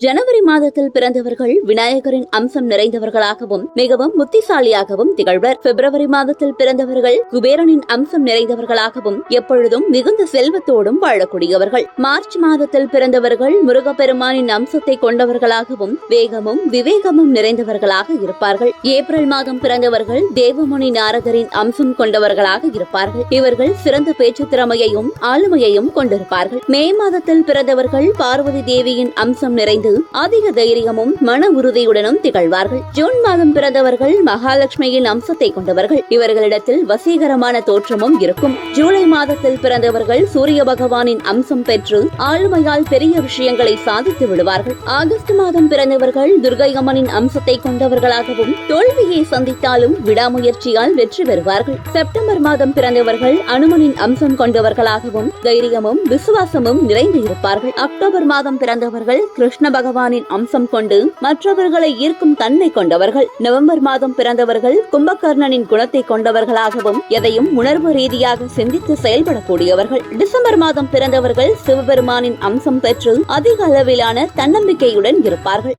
ஜனவரி மாதத்தில் பிறந்தவர்கள் விநாயகரின் அம்சம் நிறைந்தவர்களாகவும் மிகவும் புத்திசாலியாகவும் திகழ்வர். பிப்ரவரி மாதத்தில் பிறந்தவர்கள் குபேரனின் அம்சம் நிறைந்தவர்களாகவும் எப்பொழுதும் மிகுந்த செல்வத்தோடும் வாழக்கூடியவர்கள். மார்ச் மாதத்தில் பிறந்தவர்கள் முருகப்பெருமானின் அம்சத்தை கொண்டவர்களாகவும் வேகமும் விவேகமும் நிறைந்தவர்களாக இருப்பார்கள். ஏப்ரல் மாதம் பிறந்தவர்கள் தேவமுனி நாரதரின் அம்சம் கொண்டவர்களாக இருப்பார்கள். இவர்கள் சிறந்த பேச்சு திறமையையும் ஆளுமையையும் கொண்டிருப்பார்கள். மே மாதத்தில் பிறந்தவர்கள் பார்வதி தேவியின் அம்சம் நிறைந்த அதிக தைரியமும் மன உறுதியுடனும் திகழ்வார்கள். ஜூன் மாதம் பிறந்தவர்கள் மகாலட்சுமியின் அம்சத்தை கொண்டவர்கள். இவர்களிடத்தில் வசீகரமான தோற்றமும் இருக்கும். ஜூலை மாதத்தில் பிறந்தவர்கள் சூரிய பகவானின் அம்சம் பெற்று ஆளுமையால் பெரிய விஷயங்களை சாதித்து விடுவார்கள். ஆகஸ்ட் மாதம் பிறந்தவர்கள் துர்கை அம்மனின் அம்சத்தை கொண்டவர்களாகவும் தோல்வியை சந்தித்தாலும் விடாமுயற்சியால் வெற்றி பெறுவார்கள். செப்டம்பர் மாதம் பிறந்தவர்கள் அனுமனின் அம்சம் கொண்டவர்களாகவும் தைரியமும் விசுவாசமும் நிறைந்து இருப்பார்கள். அக்டோபர் மாதம் பிறந்தவர்கள் கிருஷ்ண பகவானின் அம்சம் கொண்டு மற்றவர்களை ஈர்க்கும் தன்மை கொண்டவர்கள். நவம்பர் மாதம் பிறந்தவர்கள் கும்பகர்ணனின் குணத்தை கொண்டவர்களாகவும் எதையும் உணர்வு ரீதியாக சிந்தித்து செயல்படக்கூடியவர்கள். டிசம்பர் மாதம் பிறந்தவர்கள் சிவபெருமானின் அம்சம் பெற்று அதிக அளவிலான தன்னம்பிக்கையுடன் இருப்பார்கள்.